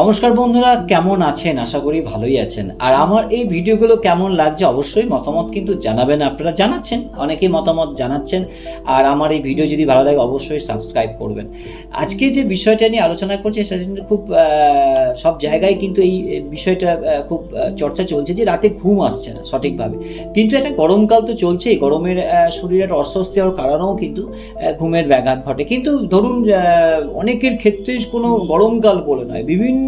নমস্কার বন্ধুরা, কেমন আছেন? আশা করি ভালোই আছেন। আর আমার এই ভিডিওগুলো কেমন লাগছে অবশ্যই মতামত কিন্তু জানাবেন, আপনারা জানাচ্ছেন, অনেকেই মতামত জানাচ্ছেন। আর আমার এই ভিডিও যদি ভালো লাগে অবশ্যই সাবস্ক্রাইব করবেন। আজকে যে বিষয়টা নিয়ে আলোচনা করছি, সেটা কিন্তু খুব সব জায়গায় কিন্তু এই বিষয়টা খুব চর্চা চলছে যে রাতে ঘুম আসছে না সঠিকভাবে। কিন্তু একটা গরমকাল তো চলছে গরমের শরীরের অস্বস্তি হওয়ার কারণেও কিন্তু ঘুমের ব্যাঘাত ঘটে। কিন্তু ধরুন অনেকের ক্ষেত্রে কোনো গরমকাল বলে নয়, বিভিন্ন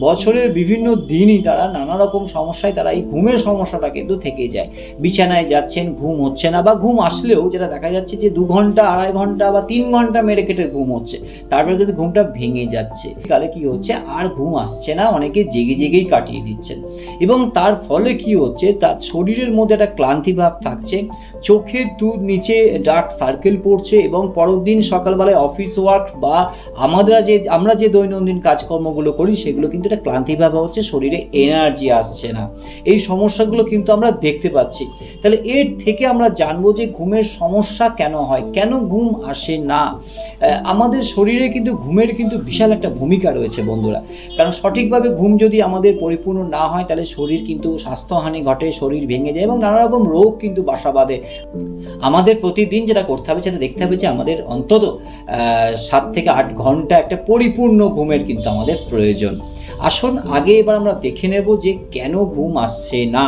বছরের বিভিন্ন দিনই তারা নানা রকম সমস্যায় তারা এই ঘুমের সমস্যাটা কিন্তু থেকে যায়। বিছানায় যাচ্ছেন, ঘুম হচ্ছে না বা ঘুম আসলেও যেটা দেখা যাচ্ছে যে দু ঘণ্টা, আড়াই ঘণ্টা বা তিন ঘণ্টা মেরে কেটে ঘুম হচ্ছে। তারপরে কিন্তু ঘুমটা ভেঙে যাচ্ছে। তাহলে কি হচ্ছে? আর ঘুম আসছে না, অনেকে জেগে জেগেই কাটিয়ে দিচ্ছেন। এবং তার ফলে কি হচ্ছে? তার শরীরের মধ্যে একটা ক্লান্তি ভাব থাকছে। চোখের দূর নিচে ডার্ক সার্কেল পড়ছে এবং পরের দিন সকালবেলায় অফিস ওয়ার্ক বা আমরা যে আমরা যে দৈনন্দিন কাজকর্মগুলো করি সেগুলো কিন্তু একটা ক্লান্তিভাবে হচ্ছে, শরীরে এনার্জি আসছে না। এই সমস্যাগুলো কিন্তু আমরা দেখতে পাচ্ছি। তাহলে এর থেকে আমরা জানব যে ঘুমের সমস্যা কেন হয়, কেন ঘুম আসে না? আমাদের শরীরে কিন্তু ঘুমের কিন্তু বিশাল একটা ভূমিকা রয়েছে বন্ধুরা। কারণ সঠিকভাবে ঘুম যদি আমাদের পরিপূর্ণ না হয়, তাহলে শরীর কিন্তু স্বাস্থ্যহানি ঘটে, শরীর ভেঙে যায় এবং নানা রকম রোগ কিন্তু বাসা বাঁধে। আমাদের প্রতিদিন যেটা করতে হবে, সেটা দেখতে হবে যে আমাদের অন্তত সাত থেকে আট ঘণ্টা একটা পরিপূর্ণ ঘুমের কিন্তু আমাদের প্রয়োজন। আসুন, আগে এবার আমরা দেখে নেব যে কেন ঘুম আসছে না।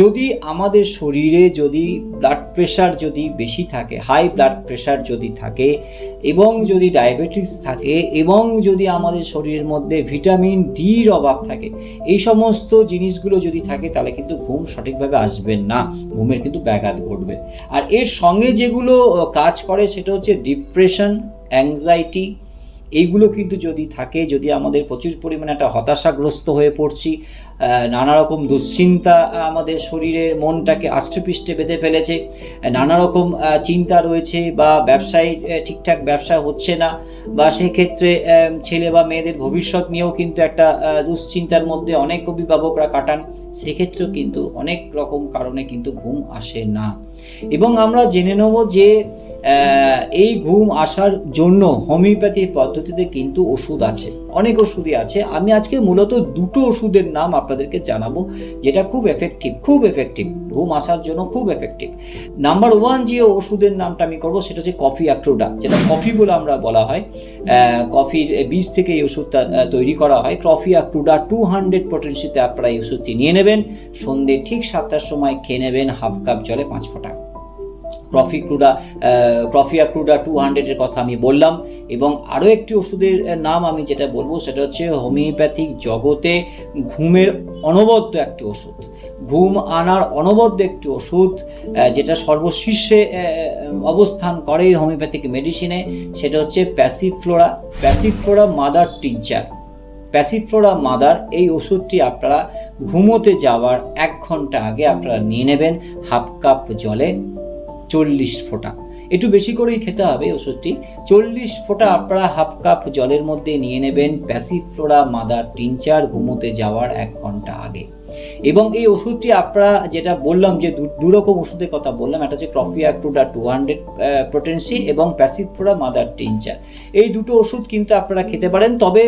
যদি আমাদের শরীরে যদি ব্লাড প্রেশার যদি বেশি থাকে হাই ব্লাড প্রেশার যদি থাকে, এবং যদি ডায়াবেটিস থাকে, এবং যদি আমাদের শরীরের মধ্যে ভিটামিন ডির অভাব থাকে, এই সমস্ত জিনিসগুলো যদি থাকে, তাহলে কিন্তু ঘুম সঠিকভাবে আসবেন না। ঘুমের কিন্তু ব্যাঘাত ঘটবে। আর এর সঙ্গে যেগুলো কাজ করে, সেটা হচ্ছে ডিপ্রেশন অ্যাংজাইটি এইগুলো কিন্তু যদি থাকে, যদি আমাদের প্রচুর পরিমাণে একটা হতাশাগ্রস্ত হয়ে পড়ছি নানা রকম দুশ্চিন্তা আমাদের শরীরের মনটাকে আষ্টপৃষ্টে বেঁধে ফেলেছে নানা রকম চিন্তা রয়েছে বা ব্যবসায় ঠিকঠাক ব্যবসা হচ্ছে না, বা সেক্ষেত্রে ছেলে বা মেয়েদের ভবিষ্যৎ নিয়েও কিন্তু একটা দুশ্চিন্তার মধ্যে অনেক অভিভাবকরা কাটান, সেক্ষেত্রেও কিন্তু অনেক রকম কারণে কিন্তু ঘুম আসে না। এবং আমরা জেনে নেব যে এই ঘুম আসার জন্য হোমিওপ্যাথি পদ্ধতিতে কিন্তু ওষুধ আছে, অনেক ওষুধই আছে। আমি আজকে মূলত দুটো ওষুধের নাম আপনাদেরকে জানাব যেটা খুব এফেক্টিভ খুব এফেক্টিভ ঘুম আসার জন্য খুব এফেক্টিভ নাম্বার ওয়ান যে ওষুধের নামটা আমি করব সেটা হচ্ছে কফি অ্যাক্রোডা যেটা কফি বলে আমরা বলা হয়। কফির বীজ থেকে এই ওষুধটা তৈরি করা হয়। কফি অ্যাক্রোডা টু হান্ড্রেড পটেন্সিতে আপনারা এই ওষুধটি নিয়ে নেবেন। সন্ধে ঠিক সাতটার সময় খেয়ে নেবেন হাফ কাপ জলে পাঁচ ফোঁটা। কফি ক্রুডা ক্রফিয়া ক্রুডা টু হান্ড্রেডের কথা আমি বললাম। এবং আরও একটি ওষুধের নাম আমি যেটা বলব সেটা হচ্ছে হোমিওপ্যাথিক জগতে ঘুমের অনবদ্য একটি ওষুধ। ঘুম আনার অনবদ্য একটি ওষুধ যেটা সর্বশীর্ষে অবস্থান করে হোমিওপ্যাথিক মেডিসিনে, সেটা হচ্ছে passiflora passiflora mother tincture passiflora mother এই ওষুধটি আপনারা ঘুমোতে যাওয়ার এক ঘণ্টা আগে আপনারা নিয়ে নেবেন। হাফ কাপ জলে। চল্লিশ ফোঁটা। একটু বেশি করেই খেতে হবে ওষুধটি। চল্লিশ ফোঁটা আপনারা হাফ কাপ জলের মধ্যে নিয়ে নেবেন প্যাসিফ্লোরা মাদার টিনচার ঘুমোতে যাওয়ার এক ঘণ্টা আগে। এবং এই ওষুধটি আপনারা যেটা বললাম যে দু- দু রকম ওষুধের কথা বললাম একটা হচ্ছে ক্রফিয়া টুডা টু হান্ড্রেড প্রোটেন্সি এবং প্যাসিফ্লোরা মাদার টিনচার এই দুটো ওষুধ কিন্তু আপনারা খেতে পারেন, তবে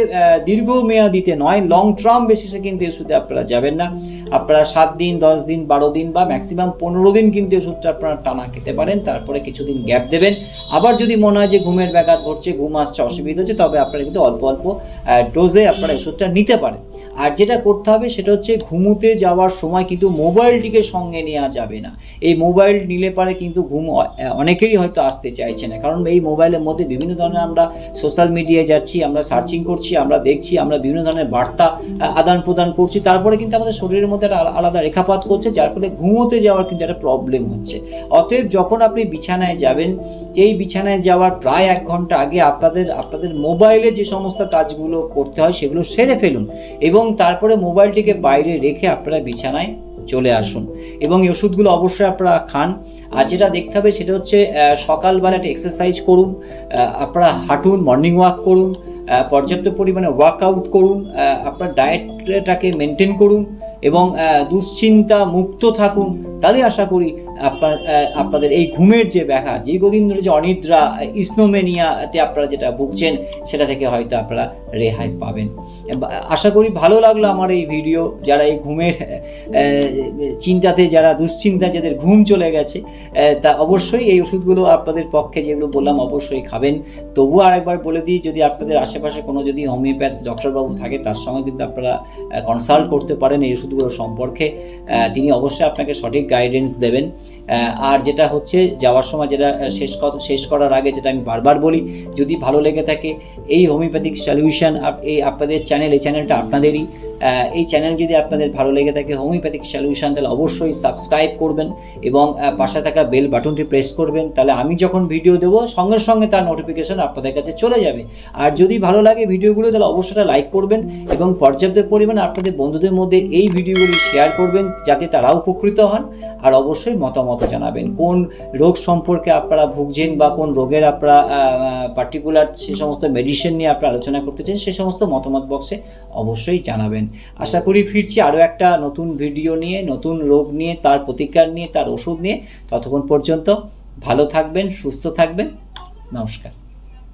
দীর্ঘমেয়াদিতে নয় লং টার্ম বেসিসে কিন্তু এই ওষুধে আপনারা যাবেন না। আপনারা সাত দিন, দশ দিন, বারো দিন বা ম্যাক্সিমাম পনেরো দিন কিন্তু এই ওষুধটা আপনারা টানা খেতে পারেন, তারপরে কিছুদিন গ্যাপ দেবেন। আবার যদি মনে হয় যে ঘুমের ব্যাঘাত ঘটছে, ঘুম আসছে, অসুবিধা হচ্ছে, তবে আপনারা কিন্তু অল্প অল্প ডোজে আপনারা ওষুধটা নিতে পারেন। আর যেটা করতে হবে, সেটা হচ্ছে ঘুমোতে যাওয়ার সময় কিন্তু মোবাইলটিকে সঙ্গে নেওয়া যাবে না। এই মোবাইল নিলে পারে কিন্তু ঘুম অ- অনেকেরই হয়তো আসতে চাইছে না। কারণ এই মোবাইলের মধ্যে বিভিন্ন ধরনের আমরা সোশ্যাল মিডিয়ায় যাচ্ছি, আমরা সার্চিং করছি, আমরা দেখছি, আমরা বিভিন্ন ধরনের বার্তা আদান প্রদান করছি। তারপরে কিন্তু আমাদের শরীরের মধ্যে একটা আলা- আলাদা রেখাপাত করছে, যার ফলে ঘুমোতে যাওয়ার কিন্তু একটা প্রবলেম হচ্ছে। অতএব যখন আপনি বিছানায় যাবেন, এই বিছানায় যাওয়ার প্রায় এক ঘণ্টা আগে আপনাদের আপনাদের মোবাইলে যে সমস্ত কাজগুলো করতে হয়, সেগুলো সেরে ফেলুন এবং তারপরে মোবাইলটিকে বাইরে রেখে আপনারা বিছানায় চলে আসুন। এবং এই ওষুধগুলো অবশ্যই আপনারা খান। আর যেটা দেখতে হবে সেটা হচ্ছে সকালবেলা একটা এক্সারসাইজ করুন আপনারা হাঁটুন মর্নিং ওয়াক করুন পর্যাপ্ত পরিমাণে ওয়ার্কআউট করুন আপনার ডায়েটটাকে মেনটেন করুন এবং দুশ্চিন্তা মুক্ত থাকুন। তাহলে আশা করি আপনার আপনাদের এই ঘুমের যে ব্যাঘা দীর্ঘদিন ধরে যে অনিদ্রা ইসনোমেনিয়াতে আপনারা যেটা ভুগছেন, সেটা থেকে হয়তো আপনারা রেহাই পাবেন। আশা করি ভালো লাগল আমার এই ভিডিও। যারা এই ঘুমের চিন্তাতে, যারা দুশ্চিন্তা যাদের ঘুম চলে গেছে তা অবশ্যই এই ওষুধগুলো আপনাদের পক্ষে, যেগুলো বললাম, অবশ্যই খাবেন। তবুও আরেকবার বলে দিই, যদি আপনাদের আশেপাশে কোনো যদি হোমিওপ্যাথ ডক্টরবাবু থাকে, তার সঙ্গে কিন্তু আপনারা কনসাল্ট করতে পারেন এই ওষুধগুলো সম্পর্কে। তিনি অবশ্যই আপনাকে সঠিক গাইডেন্স দেবেন। আর যেটা হচ্ছে, যাওয়ার সময় যেটা শেষ শেষ করার আগে যেটা আমি বারবার বলি, যদি ভালো লেগে থাকে, এই হোমিওপ্যাথিক সলিউশন এই আপনাদের চ্যানেল এই চ্যানেলটা আপনাদেরই। এই চ্যানেল যদি আপনাদের ভালো লেগে থাকে হোমিওপ্যাথিক সলিউশন তাহলে অবশ্যই সাবস্ক্রাইব করবেন এবং পাশে থাকা বেল বাটনটি প্রেস করবেন। তাহলে আমি যখন ভিডিও দেবো, সঙ্গে সঙ্গে তার নোটিফিকেশন আপনাদের কাছে চলে যাবে। আর যদি ভালো লাগে ভিডিওগুলো তাহলে অবশ্যই লাইক করবেন এবং পর্যাপ্ত পরিমাণে আপনাদের বন্ধুদের মধ্যে এই ভিডিওগুলি শেয়ার করবেন, যাতে তারাও উপকৃত হন। আর অবশ্যই মতামত জানাবেন, কোন রোগ সম্পর্কে আপনারা ভুগছেন বা কোন রোগের আপনারা পার্টিকুলার সে সমস্ত মেডিসিন নিয়ে আপনারা আলোচনা করতে চান, সে সমস্ত মতামত বক্সে অবশ্যই জানাবেন। আশা করি ফিরছি আরও একটা নতুন ভিডিও নিয়ে, নতুন রোগ নিয়ে, তার প্রতিকার নিয়ে, তার ওষুধ নিয়ে। ততক্ষণ পর্যন্ত ভালো থাকবেন, সুস্থ থাকবেন। নমস্কার।